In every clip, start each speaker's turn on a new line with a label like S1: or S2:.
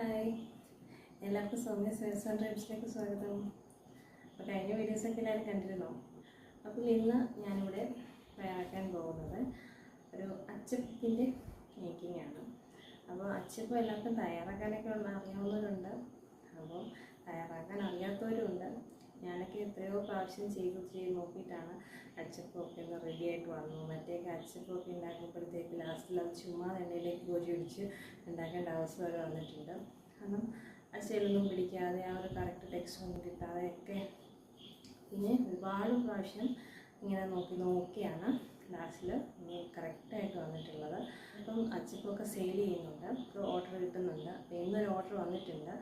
S1: Hi. എല്ലാവർക്കും Soumya science and സ്വാഗതം. അപ്പോൾ കഴിഞ്ഞ വീഡിയോസൊക്കെ എല്ലാവരും കണ്ടിരുന്നോ? അപ്പോൾ ഇന്ന് ഞാനിവിടെ തയ്യാറാക്കാൻ പോകുന്നത് ഒരു അച്ചപ്പത്തിന്റെ മേക്കിംഗ് ആണ്. അപ്പോൾ അച്ചപ്പം എല്ലാവർക്കും തയ്യാറാക്കാനൊക്കെ ഉള്ള അറിയാവുന്നവരുണ്ട്. അപ്പോൾ തയ്യാറാക്കാൻ അറിയാത്തവരുണ്ട് ഞാനൊക്കെ എത്രയോ പ്രാവശ്യം ചെയ്ത് ചെയ്ത് നോക്കിയിട്ടാണ് അച്ചപ്പൊക്കെ ഒന്ന് റെഡി ആയിട്ട് വന്നു മറ്റേക്ക് അച്ചപ്പൊക്കെ ഉണ്ടാക്കുമ്പോഴത്തേക്ക് ലാസ്റ്റിൽ അത് ചുമ്മാ എണ്ണയിലേക്ക് കോരി ഒഴിച്ച് ഉണ്ടാക്കേണ്ട അവസ്ഥ വരെ വന്നിട്ടുണ്ട്. കാരണം അച്ചയിലൊന്നും പിടിക്കാതെ ആ ഒരു കറക്റ്റ് ടെക്സ്റ്റ് ഒന്നും കിട്ടാതെയൊക്കെ പിന്നെ ഒരുപാട് പ്രാവശ്യം ഇങ്ങനെ നോക്കി നോക്കിയാണ് ലാസ്റ്റിൽ കറക്റ്റായിട്ട് വന്നിട്ടുള്ളത്. അപ്പം അച്ചപ്പൊക്കെ സെയിൽ ചെയ്യുന്നുണ്ട്. ഓർഡർ കിട്ടുന്നുണ്ട്. ഇന്നൊരു ഓർഡർ വന്നിട്ടുണ്ട്.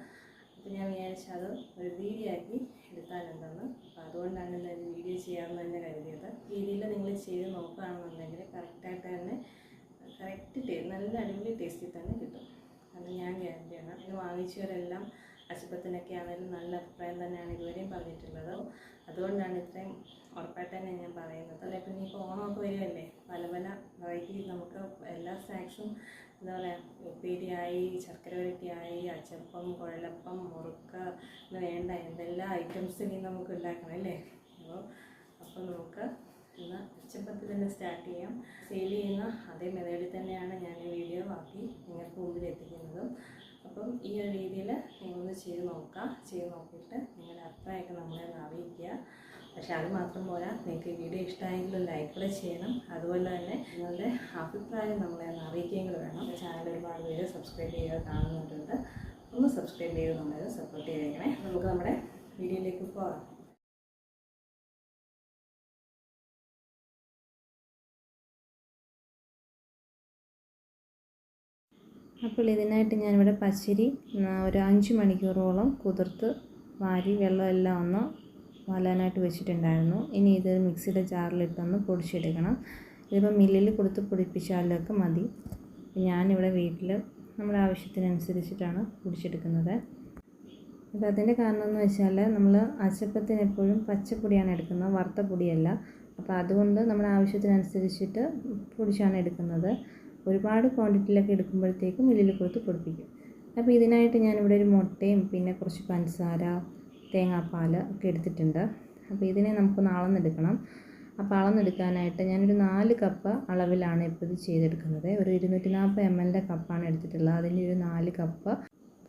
S1: അപ്പോൾ ഞാൻ വിചാരിച്ചു അത് ഒരു വീഡിയോ ആക്കി എടുത്താലുണ്ടെന്ന്. അപ്പോൾ അതുകൊണ്ടാണ് ഇന്ന് ഒരു വീഡിയോ ചെയ്യാമെന്ന് തന്നെ കരുതിയത്. രീതിയിൽ നിങ്ങൾ ചെയ്ത് നോക്കുകയാണെന്നുണ്ടെങ്കിൽ കറക്റ്റായിട്ട് തന്നെ കറക്റ്റ് ടേ നല്ല അടിപൊളി ടേസ്റ്റിൽ തന്നെ കിട്ടും. അത് ഞാൻ ഗ്യാരണ്ടിയാണ് ഇത് വാങ്ങിച്ചവരെല്ലാം അശുപത്തിനൊക്കെ ആണെങ്കിലും നല്ല അഭിപ്രായം തന്നെയാണ് ഇതുവരെയും പറഞ്ഞിട്ടുള്ളത്. അതുകൊണ്ടാണ് ഇത്രയും ഉറപ്പായിട്ട് തന്നെ ഞാൻ പറയുന്നത്. അല്ലെ? പിന്നെ ഇപ്പോൾ ഓണമൊക്കെ വരികയല്ലേ പല പല വെറൈറ്റി നമുക്ക് എല്ലാ സ്നാക്സും പറയുക ഉപ്പേരിയായി ശർക്കര വരട്ടിയായി അച്ചപ്പം കുഴലപ്പം മുറുക്ക എന്ന് വേണ്ട എന്തെല്ലാം ഐറ്റംസ് ഇനി നമുക്ക് ഉണ്ടാക്കണം അല്ലേ? അപ്പോൾ അപ്പോൾ നമുക്ക് ഇന്ന് അച്ചപ്പത്തിൽ തന്നെ സ്റ്റാർട്ട് ചെയ്യാം. സെയിൽ ചെയ്യുന്ന അതേ മെതേഡിൽ തന്നെയാണ് ഞാൻ ഈ വീഡിയോ ആക്കി നിങ്ങൾക്ക് മുമ്പിൽ എത്തിക്കുന്നതും. അപ്പം ഈ ഒരു രീതിയിൽ നിങ്ങളൊന്ന് ചെയ്ത് നോക്കാം. ചെയ്ത് നോക്കിയിട്ട് നിങ്ങളുടെ അഭിപ്രായമൊക്കെ നമ്മളെ അറിയിക്കുക. പക്ഷെ അത് മാത്രം പോരാ. നിങ്ങൾക്ക് ഈ വീഡിയോ ഇഷ്ടമായെങ്കിൽ ലൈക്ക് കൂടെ ചെയ്യണം. അതുപോലെ തന്നെ നിങ്ങളുടെ അഭിപ്രായം നമ്മളെ ഒന്ന് അറിയിക്കുകയും കൂടെ വേണം ചാനൽ ഒരുപാട് പേര് സബ്സ്ക്രൈബ് ചെയ്യുക കാണുന്നുണ്ട്. ഒന്ന് സബ്സ്ക്രൈബ് ചെയ്ത് നമ്മളത് സപ്പോർട്ട് ചെയ്തേക്കണേ. നമുക്ക് നമ്മുടെ വീഡിയോയിലേക്ക് പോകാം. അപ്പോൾ ഇതിനായിട്ട് ഞാനിവിടെ പച്ചരി ഒരു അഞ്ച് മണിക്കൂറോളം കുതിർത്ത് വാരി വെള്ളമെല്ലാം ഒന്ന് വാലാനായിട്ട് വെച്ചിട്ടുണ്ടായിരുന്നു. ഇനി ഇത് മിക്സിയുടെ ജാറിലിട്ടൊന്ന് പൊടിച്ചെടുക്കണം. ഇതിപ്പോൾ മില്ലിൽ കൊടുത്ത് പൊടിപ്പിച്ചാലൊക്കെ മതി. ഞാനിവിടെ വീട്ടിൽ നമ്മുടെ ആവശ്യത്തിനനുസരിച്ചിട്ടാണ് പൊടിച്ചെടുക്കുന്നത്. അപ്പോൾ അതിന്റെ കാരണം എന്ന് വെച്ചാൽ നമ്മൾ അച്ചപ്പത്തിന് എപ്പോഴും പച്ചപ്പൊടിയാണ് എടുക്കുന്നത് വറുത്ത പൊടിയല്ല. അപ്പോൾ അതുകൊണ്ട് നമ്മുടെ ആവശ്യത്തിനനുസരിച്ചിട്ട് പൊടിച്ചാണ് എടുക്കുന്നത്. ഒരുപാട് ക്വാണ്ടിറ്റിയിലൊക്കെ എടുക്കുമ്പോഴത്തേക്കും മില്ലിൽ കൊടുത്ത് പൊടിപ്പിക്കും. അപ്പോൾ ഇതിനായിട്ട് ഞാനിവിടെ ഒരു മുട്ടയും പിന്നെ കുറച്ച് പഞ്ചസാര തേങ്ങാപ്പാൽ ഒക്കെ എടുത്തിട്ടുണ്ട്. അപ്പോൾ ഇതിനെ നമുക്കൊന്ന് അളന്നെടുക്കണം അപ്പോൾ അളന്നെടുക്കാനായിട്ട് ഞാനൊരു നാല് കപ്പ് അളവിലാണ് ഇപ്പോൾ ഇത് ചെയ്തെടുക്കുന്നത്. ഒരു ഇരുന്നൂറ്റി നാൽപ്പത് എം എല്ലിന്റെ കപ്പാണ് എടുത്തിട്ടുള്ളത്. അതിന്റെ ഒരു നാല് കപ്പ്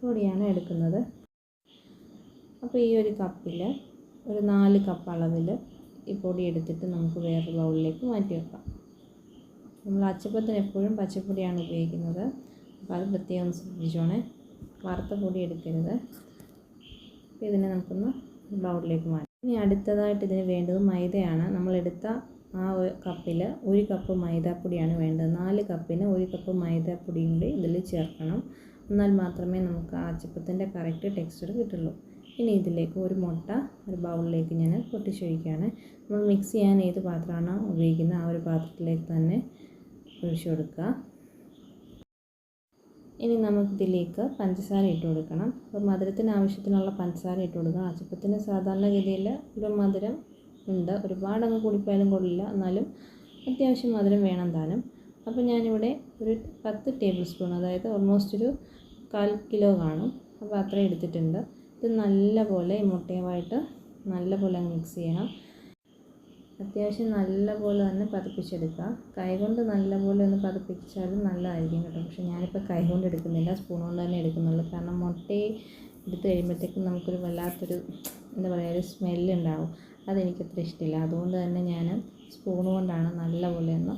S1: പൊടിയാണ് എടുക്കുന്നത്. അപ്പോൾ ഈ ഒരു കപ്പിൽ ഒരു നാല് കപ്പ് അളവിൽ ഈ പൊടി എടുത്തിട്ട് നമുക്ക് വേറൊരു ബൗളിലേക്ക് മാറ്റി വെക്കാം. നമ്മൾ അച്ചപ്പത്തിന് എപ്പോഴും പച്ചപ്പൊടിയാണ് ഉപയോഗിക്കുന്നത്. അപ്പോൾ അത് പ്രത്യേകം ശ്രദ്ധിച്ചോണേ. വറുത്ത പൊടി എടുക്കരുത്. ഇതിനെ നമുക്കൊന്ന് ബൗളിലേക്ക് മാറ്റാം. ഇനി അടുത്തതായിട്ട് ഇതിന് വേണ്ടത് മൈദയാണ്. നമ്മളെടുത്ത ആ കപ്പിൽ ഒരു കപ്പ് മൈദാപ്പൊടിയാണ് വേണ്ടത്. നാല് കപ്പിന് ഒരു കപ്പ് മൈദാപ്പൊടിയും കൂടി ഇതിൽ ചേർക്കണം. എന്നാൽ മാത്രമേ നമുക്ക് ആ അച്ചപ്പത്തിന്റെ കറക്റ്റ് ടെക്സ്ചർ കിട്ടുള്ളൂ. ഇനി ഇതിലേക്ക് ഒരു മുട്ട ഒരു ബൗളിലേക്ക് ഞാൻ പൊട്ടിച്ചൊഴിക്കുകയാണ്. നമ്മൾ മിക്സ് ചെയ്യാൻ ഏത് പാത്രമാണോ ഉപയോഗിക്കുന്നത് ആ ഒരു പാത്രത്തിലേക്ക് തന്നെ ഒഴിച്ചു കൊടുക്കുക. ഇനി നമുക്കിതിലേക്ക് പഞ്ചസാര ഇട്ട് കൊടുക്കണം. അപ്പോൾ മധുരത്തിന് ആവശ്യത്തിനുള്ള പഞ്ചസാര ഇട്ട് കൊടുക്കണം. അച്ചപ്പത്തിന് സാധാരണഗതിയിൽ ഒരു മധുരം ഉണ്ട്. ഒരുപാട് അങ്ങ് കൂടിപ്പോയാലും കൊള്ളില്ല. എന്നാലും അത്യാവശ്യം മധുരം വേണം താനും. അപ്പോൾ ഞാനിവിടെ ഒരു പത്ത് ടേബിൾ സ്പൂൺ അതായത് ഓൾമോസ്റ്റ് ഒരു കാൽ കിലോ കാണും. അപ്പോൾ അത്രയും എടുത്തിട്ടുണ്ട്. ഇത് നല്ലപോലെ മുട്ടയുമായിട്ട് നല്ലപോലെ മിക്സ് ചെയ്യണം. അത്യാവശ്യം നല്ലപോലെ തന്നെ പതിപ്പിച്ചെടുക്കുക. കൈകൊണ്ട് നല്ലപോലെ ഒന്ന് പതിപ്പിച്ചാലും നല്ലതായിരിക്കും കേട്ടോ. പക്ഷേ ഞാനിപ്പോൾ കൈകൊണ്ട് എടുക്കുന്നില്ല സ്പൂൺ കൊണ്ട് തന്നെ എടുക്കുന്നുള്ളൂ. കാരണം മുട്ടയെ എടുത്ത് കഴിയുമ്പോഴത്തേക്കും നമുക്കൊരു വല്ലാത്തൊരു എന്താ പറയുക ഒരു സ്മെല്ലുണ്ടാവും അതെനിക്കത്ര ഇഷ്ടമില്ല. അതുകൊണ്ട് തന്നെ ഞാൻ സ്പൂൺ കൊണ്ടാണ് നല്ലപോലെ ഒന്ന്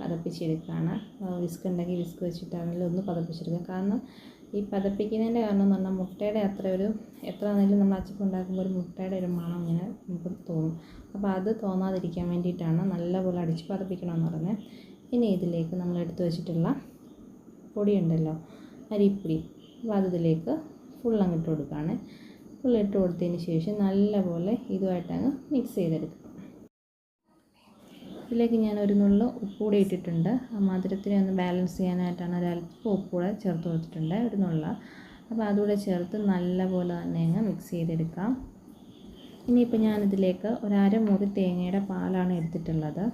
S1: പതപ്പിച്ചെടുക്കുകയാണ്. വിസ്ക് ഉണ്ടെങ്കിൽ വിസ്ക് വെച്ചിട്ടാണെങ്കിലും ഒന്ന് പതപ്പിച്ചെടുക്കുക. കാരണം ഈ പതപ്പിക്കുന്നതിന്റെ കാരണം എന്ന് പറഞ്ഞാൽ മുട്ടയുടെ അത്ര ഒരു എത്ര നേരം നമ്മൾ അച്ചപ്പം ഒരു മുട്ടയുടെ ഒരു മണം ഇങ്ങനെ നമുക്ക് തോന്നും. അപ്പോൾ അത് തോന്നാതിരിക്കാൻ വേണ്ടിയിട്ടാണ് നല്ലപോലെ അടിച്ച് പതപ്പിക്കണമെന്ന് പറഞ്ഞത്. ഇനി ഇതിലേക്ക് നമ്മൾ എടുത്തു വെച്ചിട്ടുള്ള പൊടിയുണ്ടല്ലോ അരിപ്പൊടി. അപ്പോൾ അതിലേക്ക് ഫുൾ അങ്ങ് ഇട്ട് കൊടുക്കുകയാണ്. ഫുൾ ഇട്ട് കൊടുത്തതിന് ശേഷം നല്ലപോലെ ഇതുമായിട്ടങ്ങ് മിക്സ് ചെയ്തെടുക്കുക. ഇതിലേക്ക് ഞാൻ ഒരു നുള്ള ഉപ്പ് കൂടി ഇട്ടിട്ടുണ്ട്. ആ മധുരത്തിനെ ഒന്ന് ബാലൻസ് ചെയ്യാനായിട്ടാണ് ഒരല്പം ഉപ്പ് കൂടെ ചേർത്ത് കൊടുത്തിട്ടുണ്ട്. ഒരു നുള്ള. അപ്പോൾ അതുകൂടെ ചേർത്ത് നല്ലപോലെ തന്നെ അങ്ങ് മിക്സ് ചെയ്തെടുക്കാം. ഇനിയിപ്പോൾ ഞാനിതിലേക്ക് ഒരു അരമുറി തേങ്ങയുടെ പാലാണ് എടുത്തിട്ടുള്ളത്.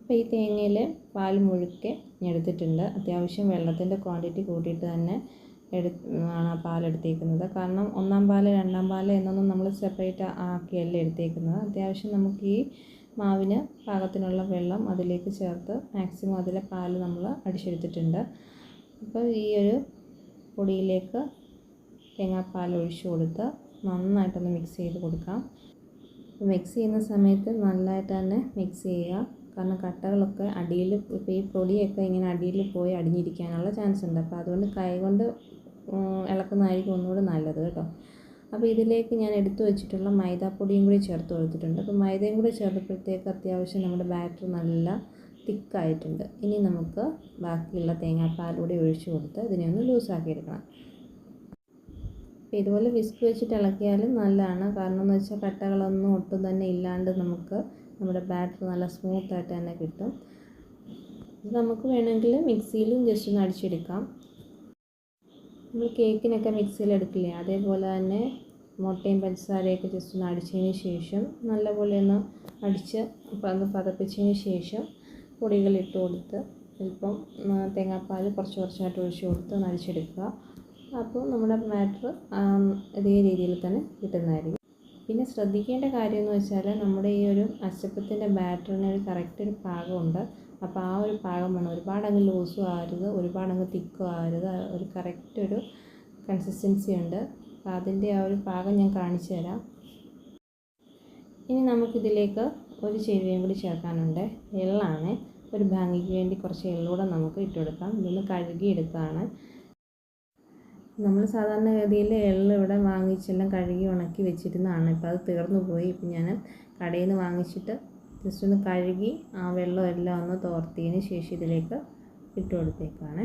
S1: അപ്പോൾ ഈ തേങ്ങയിൽ പാൽ മുഴുക്കെ എടുത്തിട്ടുണ്ട്. അത്യാവശ്യം വെള്ളത്തിന്റെ ക്വാണ്ടിറ്റി കൂട്ടിയിട്ട് തന്നെ എടു ആണ് പാലെടുത്തേക്കുന്നത് കാരണം ഒന്നാം പാൽ രണ്ടാം പാൽ എന്നൊന്നും നമ്മൾ സെപ്പറേറ്റ് ആക്കിയല്ല എടുത്തേക്കുന്നത്. അത്യാവശ്യം നമുക്ക് ഈ മാവിന് പാകത്തിനുള്ള വെള്ളം അതിലേക്ക് ചേർത്ത് മാക്സിമം അതിലെ പാൽ നമ്മൾ അടിച്ചെടുത്തിട്ടുണ്ട്. അപ്പോൾ ഈ ഒരു പൊടിയിലേക്ക് തേങ്ങാപ്പാൽ ഒഴിച്ചു കൊടുത്ത് നന്നായിട്ടൊന്ന് മിക്സ് ചെയ്ത് കൊടുക്കാം. മിക്സ് ചെയ്യുന്ന സമയത്ത് നല്ലതായിട്ട് തന്നെ മിക്സ് ചെയ്യുക. കാരണം കട്ടകളൊക്കെ അടിയിൽ ഇപ്പോൾ ഈ പൊടിയൊക്കെ ഇങ്ങനെ അടിയിൽ പോയി അടിഞ്ഞിരിക്കാനുള്ള ചാൻസ് ഉണ്ട്. അപ്പോൾ അതുകൊണ്ട് കൈ കൊണ്ട് ഇളക്കുന്നതായിരിക്കും ഒന്നുകൂടി നല്ലത് കേട്ടോ. അപ്പോൾ ഇതിലേക്ക് ഞാൻ എടുത്തു വെച്ചിട്ടുള്ള മൈദാപ്പൊടിയും കൂടി ചേർത്ത് കൊടുത്തിട്ടുണ്ട്. അപ്പോൾ മൈദയും കൂടി ചേർത്തപ്പോഴത്തേക്ക് അത്യാവശ്യം നമ്മുടെ ബാറ്റർ നല്ല തിക്കായിട്ടുണ്ട്. ഇനി നമുക്ക് ബാക്കിയുള്ള തേങ്ങാപ്പാലൂടെ ഒഴിച്ചു കൊടുത്ത് ഇതിനെ ഒന്ന് ലൂസാക്കി എടുക്കണം. അപ്പോൾ ഇതുപോലെ വിസ്ക് വെച്ചിട്ട് ഇളക്കിയാലും നല്ലതാണ്. കാരണം എന്ന് വെച്ചാൽ കട്ടകളൊന്നും ഒട്ടും തന്നെ ഇല്ലാണ്ട് നമുക്ക് നമ്മുടെ ബാറ്റർ നല്ല സ്മൂത്തായിട്ട് തന്നെ കിട്ടും. നമുക്ക് വേണമെങ്കിൽ മിക്സിയിലും ജസ്റ്റ് ഒന്ന് അടിച്ചെടുക്കാം. നമ്മൾ കേക്കിനൊക്കെ മിക്സിയിൽ എടുക്കില്ലേ അതേപോലെ തന്നെ മുട്ടയും പഞ്ചസാരയൊക്കെ ജസ്റ്റ് ഒന്ന് അടിച്ചതിന് ശേഷം നല്ലപോലെ ഒന്ന് അടിച്ച് ഒന്ന് പതപ്പിച്ചതിന് ശേഷം പൊടികൾ ഇട്ട് കൊടുത്ത് അല്പം തേങ്ങാപ്പാൽ കുറച്ച് കുറച്ചായിട്ട് ഒഴിച്ച് കൊടുത്ത് ഒന്ന് അപ്പോൾ നമ്മുടെ മാറ്റർ ഇതേ രീതിയിൽ തന്നെ കിട്ടുന്നതായിരിക്കും. പിന്നെ ശ്രദ്ധിക്കേണ്ട കാര്യം എന്ന് വെച്ചാൽ നമ്മുടെ ഈ ഒരു അച്ചപ്പത്തിന്റെ ബാറ്ററിന് ഒരു കറക്റ്റ് ഒരു പാകമുണ്ട്. അപ്പോൾ ആ ഒരു പാകം വേണം. ഒരുപാടങ്ങ് ലൂസും ആവരുത് ഒരുപാടങ്ങ് തിക്കും ആവരുത്. ഒരു കറക്റ്റ് ഒരു കൺസിസ്റ്റൻസി ഉണ്ട്. അപ്പോൾ അതിന്റെ ആ ഒരു പാകം ഞാൻ കാണിച്ചു തരാം. ഇനി നമുക്കിതിലേക്ക് ഒരു ചേരുവയും കൂടി ചേർക്കാനുണ്ട്. എള്ളാണ്. ഒരു ഭംഗിക്ക് വേണ്ടി കുറച്ച് എള്ളൂടെ നമുക്ക് ഇട്ട് കൊടുക്കാം. ഇതൊന്ന് കഴുകി എടുക്കുകയാണ് നമ്മൾ സാധാരണഗതിയിൽ എള്ള് ഇവിടെ വാങ്ങിച്ചെല്ലാം കഴുകി ഉണക്കി വെച്ചിരുന്നതാണ്. ഇപ്പോൾ അത് തീർന്നു പോയി. ഇപ്പം ഞാൻ കടയിൽ നിന്ന് വാങ്ങിച്ചിട്ട് ജസ്റ്റ് ഒന്ന് കഴുകി ആ വെള്ളം എല്ലാം ഒന്ന് തോർത്തിയതിന് ശേഷം ഇതിലേക്ക് ഇട്ട് കൊടുത്തേക്കാണ്.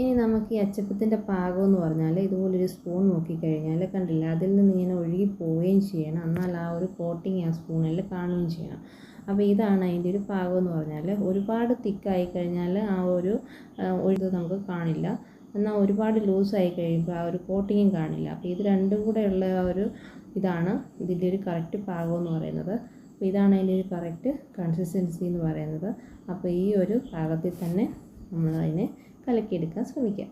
S1: ഇനി നമുക്ക് ഈ അച്ചപ്പത്തിന്റെ പാകം എന്ന് പറഞ്ഞാൽ ഇതുപോലൊരു സ്പൂൺ നോക്കിക്കഴിഞ്ഞാൽ കണ്ടില്ല അതിൽ നിന്ന് ഇങ്ങനെ ഒഴുകി പോവുകയും ചെയ്യണം. എന്നാൽ ആ ഒരു കോട്ടിങ് ആ സ്പൂണിൽ കാണുകയും ചെയ്യണം. അപ്പോൾ ഇതാണ് അതിന്റെ ഒരു പാകം എന്ന് പറഞ്ഞാൽ ഒരുപാട് തിക്കായി കഴിഞ്ഞാൽ ആ ഒരു ഒഴുത് നമുക്ക് കാണില്ല. എന്നാൽ ഒരുപാട് ലൂസായി കഴിയുമ്പോൾ ആ ഒരു കോട്ടിങ്ങും കാണില്ല. അപ്പോൾ ഇത് രണ്ടും കൂടെ ഉള്ള ആ ഒരു ഇതാണ് ഇതിന്റെ ഒരു കറക്റ്റ് പാകം എന്ന് പറയുന്നത്. അപ്പോൾ ഇതാണ് അതിന്റെ ഒരു കറക്റ്റ് കൺസിസ്റ്റൻസി എന്ന് പറയുന്നത്. അപ്പോൾ ഈ ഒരു പാകത്തിൽ തന്നെ നമ്മൾ അതിനെ കലക്കിയെടുക്കാൻ ശ്രമിക്കാം.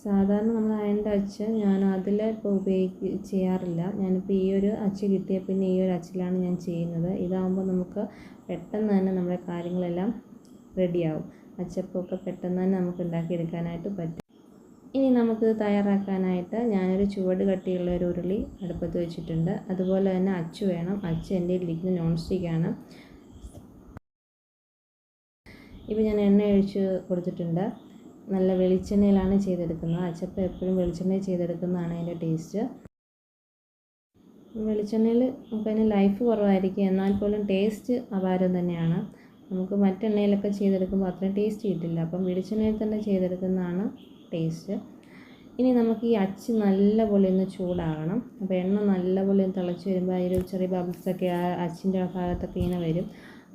S1: സാധാരണ നമ്മൾ അയണ്ട അച്ച് ഞാൻ അതിൽ ഇപ്പോൾ ഉപയോഗിക്ക ചെയ്യാറില്ല. ഞാനിപ്പോൾ ഈ ഒരു അച്ച് കിട്ടിയ പിന്നെ ഈ ഒരു അച്ചിലാണ് ഞാൻ ചെയ്യുന്നത്. ഇതാകുമ്പോൾ നമുക്ക് പെട്ടെന്ന് തന്നെ നമ്മുടെ കാര്യങ്ങളെല്ലാം റെഡിയാവും അച്ചപ്പൊക്കെ പെട്ടെന്ന് തന്നെ നമുക്ക് ഉണ്ടാക്കിയെടുക്കാനായിട്ട് പറ്റും. ഇനി നമുക്ക് തയ്യാറാക്കാനായിട്ട് ഞാനൊരു ചുവട് കട്ടിയുള്ള ഒരു ഉരുളി അടുപ്പത്ത് വെച്ചിട്ടുണ്ട്. അതുപോലെ തന്നെ അച്ചു വേണം. അച്ചു എന്റെ ലിഗ്ന് നോൺ സ്റ്റിക്കാണ് ഇപ്പോൾ ഞാൻ എണ്ണ ഒഴിച്ച് കൊടുത്തിട്ടുണ്ട്. നല്ല വെളിച്ചെണ്ണയിലാണ് ചെയ്തെടുക്കുന്നത്. അച്ചപ്പം എപ്പോഴും വെളിച്ചെണ്ണയിൽ ചെയ്തെടുക്കുന്നതാണ് അതിന്റെ ടേസ്റ്റ്. വെളിച്ചെണ്ണയിൽ നമുക്ക് അതിന് ലൈഫ് കുറവായിരിക്കും. എന്നാൽ പോലും ടേസ്റ്റ് അപാരം തന്നെയാണ്. നമുക്ക് മറ്റെണ്ണയിലൊക്കെ ചെയ്തെടുക്കുമ്പോൾ അത്രയും ടേസ്റ്റ് കിട്ടില്ല. അപ്പം വെളിച്ചെണ്ണയിൽ തന്നെ ചെയ്തെടുക്കുന്നതാണ് ടേസ്റ്റ് ഇനി നമുക്ക് ഈ അച്ച് നല്ലപോലെ ഒന്ന് ചൂടാകണം അപ്പോൾ എണ്ണ നല്ലപോലെ തിളച്ച് വരുമ്പോൾ അതിൽ ചെറിയ ബബിൾസൊക്കെ ആ അച്ചിന്റെ ഭാഗത്തൊക്കെ ഇങ്ങനെ വരും.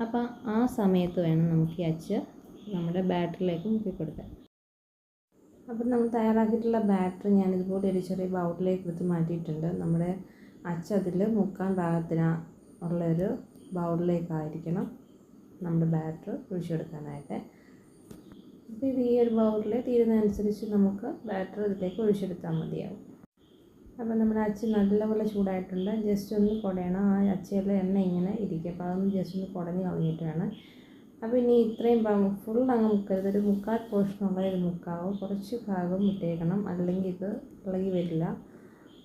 S1: അപ്പോൾ ആ സമയത്ത് വേണം നമുക്ക് ഈ അച്ച് നമ്മുടെ ബാറ്ററിലേക്ക് മുക്കി കൊടുക്കാൻ. അപ്പം നമ്മൾ തയ്യാറാക്കിയിട്ടുള്ള ബാറ്റർ ഞാൻ ഇതുപോലെ ഒരു ചെറിയ ബൗളിലേക്ക് എടുത്ത് മാറ്റിയിട്ടുണ്ട്. നമ്മുടെ അച്ച് അതിൽ മുക്കാൻ പാകത്തിന് ഉള്ളൊരു ബൗളിലേക്കായിരിക്കണം നമ്മുടെ ബാറ്റർ ഒഴിച്ചെടുക്കാനായിട്ട് അപ്പോൾ ഇത് ഈ ഒരു ബൗളിൽ തീരുന്നതനുസരിച്ച് നമുക്ക് ബാറ്റർ ഇതിലേക്ക് ഒഴിച്ചെടുത്താൽ മതിയാവും. അപ്പോൾ നമ്മുടെ അച്ചി നല്ലപോലെ ചൂടായിട്ടുണ്ട്. ജസ്റ്റ് ഒന്ന് കുടയണം. ആ അച്ചയിലെ എണ്ണ ഇങ്ങനെ ഇരിക്കും. അപ്പോൾ അതൊന്ന് ജസ്റ്റ് ഒന്ന് കുടഞ്ഞ് കളഞ്ഞിട്ട് വേണം. അപ്പോൾ ഇനി ഇത്രയും ഫുൾ അങ്ങ് മുക്കരുത്. ഒരു മുക്കാൽ പോർഷനുള്ള ഇത് മുക്കാവും കുറച്ച് ഭാഗം മുട്ടേക്കണം അല്ലെങ്കിൽ ഇത് ഇളകി വരില്ല.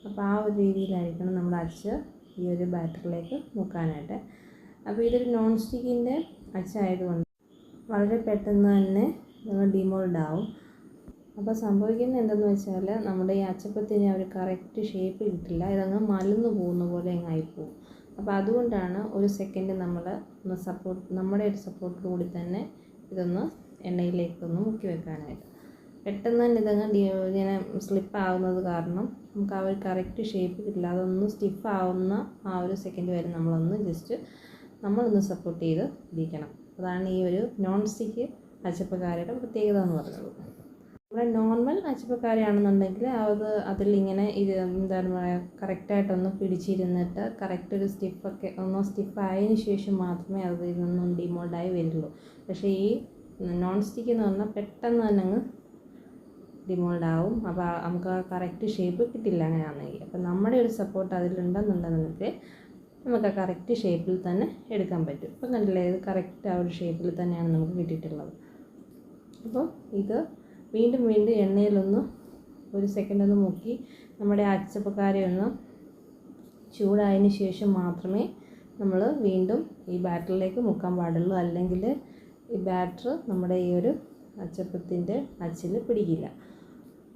S1: അപ്പോൾ ആ ഒരു രീതിയിലായിരിക്കണം നമ്മൾ അച്ച് ഈ ഒരു ബാറ്ററിലേക്ക് മുക്കാനായിട്ട്. അപ്പോൾ ഇതൊരു നോൺ സ്റ്റിക്കിന്റെ അച്ചായതുകൊണ്ട് വളരെ പെട്ടെന്ന് തന്നെ ഡിമോൾഡ് ആവും അപ്പോൾ സംഭവിക്കുന്നത് എന്തെന്ന് വെച്ചാൽ നമ്മുടെ ഈ അച്ചപ്പത്തിന് ഒരു കറക്റ്റ് ഷേപ്പ് കിട്ടില്ല. ഇതങ്ങ് മലന്ന് പോകുന്ന പോലെ അങ്ങ് ആയിപ്പോവും അപ്പോൾ അതുകൊണ്ടാണ് ഒരു സെക്കൻഡ് നമ്മൾ ഒന്ന് സപ്പോർട്ട് നമ്മുടെ ഒരു സപ്പോർട്ടിൽ കൂടി തന്നെ ഇതൊന്ന് എണ്ണയിലേക്കൊന്ന് മുക്കി വെക്കാനായിട്ട്. പെട്ടെന്ന് തന്നെ ഇതങ്ങ് ഇങ്ങനെ സ്ലിപ്പ് ആവുന്നത് കാരണം നമുക്ക് ആ ഒരു കറക്റ്റ് ഷേപ്പ് കിട്ടില്ല. അതൊന്ന് സ്റ്റിഫ് ആവുന്ന ആ ഒരു സെക്കൻഡ് വരെ നമ്മളൊന്ന് ജസ്റ്റ് നമ്മളൊന്ന് സപ്പോർട്ട് ചെയ്ത് ഇരിക്കണം. അതാണ് ഈ ഒരു നോൺ സ്റ്റിക്ക് അച്ചപ്പക്കാരയുടെ പ്രത്യേകത എന്ന് പറയുന്നത്. നമ്മുടെ നോർമൽ അച്ചപ്പക്കാരയാണെന്നുണ്ടെങ്കിൽ അത് അതിലിങ്ങനെ ഇത് എന്താണ് പറയുക കറക്റ്റായിട്ടൊന്ന് പിടിച്ചിരുന്നിട്ട് കറക്റ്റ് ഒരു സ്റ്റിഫൊക്കെ ഒന്ന് സ്റ്റിഫ് ആയതിന് ശേഷം മാത്രമേ അത് ഇതൊന്നും ഡിമോൾഡായി വരുള്ളൂ. പക്ഷേ ഈ നോൺ സ്റ്റിക്ക് എന്ന് പറഞ്ഞാൽ പെട്ടെന്ന് തന്നെ അങ്ങ് ഡിമോൾഡ് ആവും. അപ്പോൾ നമുക്ക് ആ കറക്റ്റ് ഷേപ്പ് കിട്ടില്ല അങ്ങനെയാണെങ്കിൽ. അപ്പോൾ നമ്മുടെ ഒരു സപ്പോർട്ട് അതിലുണ്ടെന്നുണ്ടെന്നുണ്ടെങ്കിൽ നമുക്ക് ആ കറക്റ്റ് ഷേപ്പിൽ തന്നെ എടുക്കാൻ പറ്റും. ഇപ്പം കണ്ടില്ലേ ഇത് കറക്റ്റ് ആ ഒരു ഷേപ്പിൽ തന്നെയാണ് നമുക്ക് കിട്ടിയിട്ടുള്ളത്. അപ്പോൾ ഇത് വീണ്ടും വീണ്ടും എണ്ണയിലൊന്ന് ഒരു സെക്കൻഡ് ഒന്ന് മുക്കി നമ്മുടെ അച്ചപ്പക്കാരെ ഒന്ന് ചൂടായതിന് ശേഷം മാത്രമേ നമ്മൾ വീണ്ടും ഈ ബാറ്ററിലേക്ക് മുക്കാൻ പാടുള്ളൂ. അല്ലെങ്കിൽ ഈ ബാറ്റർ നമ്മുടെ ഈ ഒരു അച്ചപ്പത്തിന്റെ അച്ചിൽ പിടിക്കില്ല.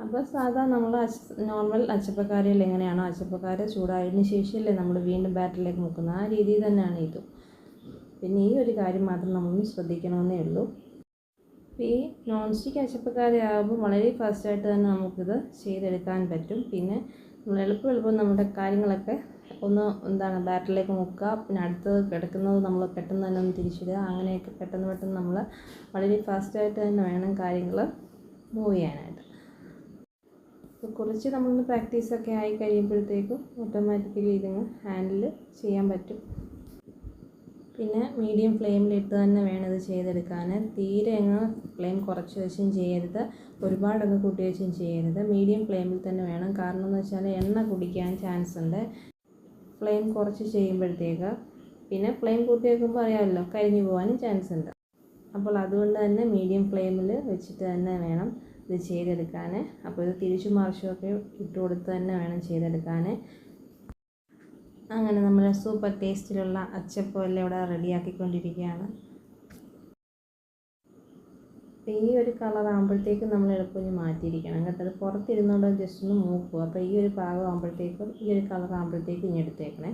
S1: അപ്പോൾ സാധാ നമ്മൾ നോർമൽ അച്ചപ്പക്കാരിയിൽ എങ്ങനെയാണോ അച്ചപ്പക്കാര ചൂടായതിന് ശേഷമല്ലേ നമ്മൾ വീണ്ടും ബാറ്ററിലേക്ക് മുക്കുന്നത്. ആ രീതിയിൽ തന്നെയാണ് ഇതും. പിന്നെ ഈ ഒരു കാര്യം മാത്രം നമ്മൾ ശ്രദ്ധിക്കണമെന്നേ ഉള്ളൂ. ഈ നോൺ സ്റ്റിക്ക് അച്ചപ്പക്കാരയാകുമ്പോൾ വളരെ ഫാസ്റ്റായിട്ട് തന്നെ നമുക്കിത് ചെയ്തെടുക്കാൻ പറ്റും. പിന്നെ നമ്മൾ എളുപ്പം എളുപ്പം നമ്മുടെ കാര്യങ്ങളൊക്കെ ഒന്ന് എന്താണ് ബാറ്ററിലേക്ക് മുക്കുക പിന്നെ അടുത്തത് കിടക്കുന്നത് നമ്മൾ പെട്ടെന്ന് തന്നെ ഒന്ന് തിരിച്ചിടുക അങ്ങനെയൊക്കെ പെട്ടെന്ന് പെട്ടെന്ന് നമ്മൾ വളരെ ഫാസ്റ്റായിട്ട് തന്നെ വേണം കാര്യങ്ങൾ മൂവ് ചെയ്യാനായിട്ട്. അപ്പോൾ കുറച്ച് നമ്മളൊന്ന് പ്രാക്ടീസൊക്കെ ആയി കഴിയുമ്പോഴത്തേക്കും ഓട്ടോമാറ്റിക്കലി ഇതിങ്ങ് ഹാൻഡിൽ ചെയ്യാൻ പറ്റും. പിന്നെ മീഡിയം ഫ്ലെയിമിലിട്ട് തന്നെ വേണം ഇത് ചെയ്തെടുക്കാൻ തീരെ അങ്ങ് ഫ്ലെയിം കുറച്ച് വെച്ചും ചെയ്യരുത്. ഒരുപാടങ്ങ് കൂട്ടി വെച്ചും ചെയ്യരുത്. മീഡിയം ഫ്ലെയിമിൽ തന്നെ വേണം. കാരണം എന്ന് വെച്ചാൽ എണ്ണ കുടിക്കാൻ ചാൻസ് ഉണ്ട്. ഫ്ലെയിം കുറച്ച് ചെയ്യുമ്പോഴത്തേക്ക് പിന്നെ ഫ്ലെയിം കൂട്ടി വെക്കുമ്പോൾ അറിയാമല്ലോ കരിഞ്ഞു പോകാനും ചാൻസ് ഉണ്ട്. അപ്പോൾ അതുകൊണ്ട് തന്നെ മീഡിയം ഫ്ലെയിമിൽ വെച്ചിട്ട് തന്നെ വേണം ഇത് ചെയ്തെടുക്കാൻ അപ്പോൾ ഇത് തിരിച്ചും മറിച്ചുമൊക്കെ ഇട്ട് കൊടുത്ത് തന്നെ വേണം ചെയ്തെടുക്കാൻ അങ്ങനെ നമ്മൾ സൂപ്പർ ടേസ്റ്റിലുള്ള അച്ചപ്പം എല്ലാം ഇവിടെ റെഡിയാക്കിക്കൊണ്ടിരിക്കുകയാണ്. അപ്പോൾ ഈ ഒരു കളർ ആകുമ്പോഴത്തേക്കും നമ്മൾ എളുപ്പം മാറ്റിയിരിക്കണം. കേട്ടോ അത് പുറത്തിരുന്നുകൊണ്ട് ജസ്റ്റ് ഒന്ന് മൂക്കും അപ്പോൾ ഈ ഒരു പാകം ആകുമ്പോഴത്തേക്കും ഈ ഒരു കളർ ആകുമ്പോഴത്തേക്കും ഇനി എടുത്തേക്കണേ.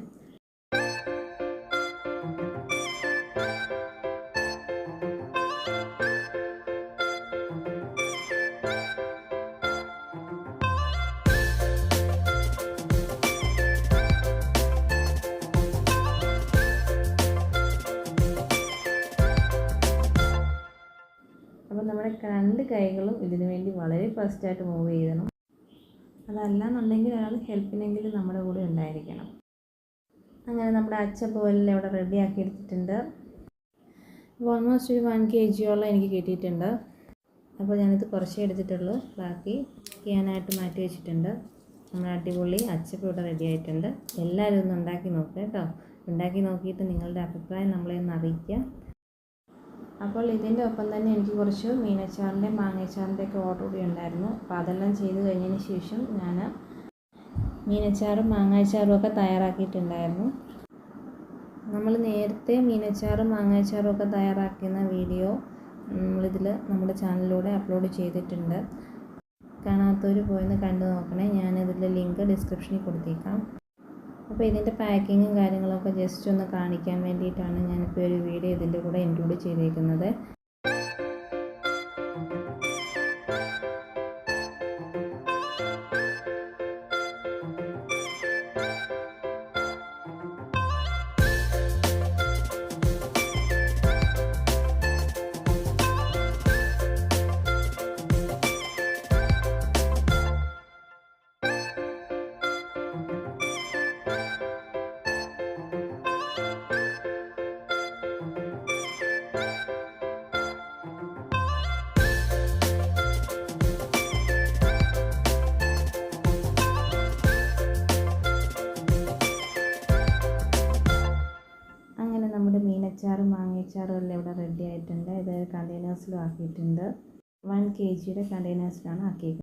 S1: രണ്ട് കൈകളും ഇതിനു വേണ്ടി വളരെ ഫാസ്റ്റായിട്ട് മൂവ് ചെയ്യണം അതല്ലാന്നുണ്ടെങ്കിൽ ഒരാൾ ഹെൽപ്പിനെങ്കിലും നമ്മുടെ കൂടെ ഉണ്ടായിരിക്കണം. അങ്ങനെ നമ്മുടെ അച്ചപ്പോലെല്ലാം ഇവിടെ ആക്കി എടുത്തിട്ടുണ്ട്. ഓൾമോസ്റ്റ് ഒരു വൺ കെ ജിയോളം എനിക്ക് കിട്ടിയിട്ടുണ്ട്. അപ്പോൾ ഞാനിത് കുറച്ചേ എടുത്തിട്ടുള്ളൂ. ബാക്കി ചെയ്യാനായിട്ട് മാറ്റി വെച്ചിട്ടുണ്ട്. നമ്മുടെ അടിപൊളി അച്ചപ്പം ഇവിടെ റെഡി ആയിട്ടുണ്ട്. എല്ലാവരും ഒന്ന് ഉണ്ടാക്കി നോക്കുക കേട്ടോ. ഉണ്ടാക്കി നോക്കിയിട്ട് നിങ്ങളുടെ അഭിപ്രായം നമ്മളെ ഒന്ന് അറിയിക്കുക. അപ്പോൾ ഇതിന്റെ ഒപ്പം തന്നെ എനിക്ക് കുറച്ച് മീനച്ചാറിന്റെ മാങ്ങച്ചാറിന്റെ ഒക്കെ ഓർഡർ കൂടി ഉണ്ടായിരുന്നു. അപ്പോൾ അതെല്ലാം ചെയ്ത് കഴിഞ്ഞതിന് ശേഷം ഞാൻ മീനച്ചാറും മാങ്ങാച്ചാറും ഒക്കെ തയ്യാറാക്കിയിട്ടുണ്ടായിരുന്നു. നമ്മൾ നേരത്തെ മീനച്ചാറും മാങ്ങാച്ചാറും ഒക്കെ തയ്യാറാക്കുന്ന വീഡിയോ നമ്മളിതിൽ നമ്മുടെ ചാനലിലൂടെ അപ്ലോഡ് ചെയ്തിട്ടുണ്ട്. കാണാത്തവർ പോയിന്ന് കണ്ടു നോക്കണേ. ഞാനിതിന്റെ ലിങ്ക് ഡിസ്ക്രിപ്ഷനിൽ കൊടുത്തേക്കാം. അപ്പോൾ ഇതിന്റെ പാക്കിങ്ങും കാര്യങ്ങളൊക്കെ ജസ്റ്റ് ഒന്ന് കാണിക്കാൻ വേണ്ടിയിട്ടാണ് ഞാനിപ്പോൾ ഒരു വീഡിയോ ഇതിന്റെ കൂടെ ഇൻക്ലൂഡ് ചെയ്തേക്കുന്നത്. എല്ലാം ഇവിടെ റെഡി ആയിട്ടുണ്ട്. ഇത് കണ്ടെയ്നേഴ്സിലും ആക്കിയിട്ടുണ്ട്. വൺ കെ ജിയുടെ കണ്ടെയ്നേഴ്സിലാണ് ആക്കിയിരിക്കുന്നത്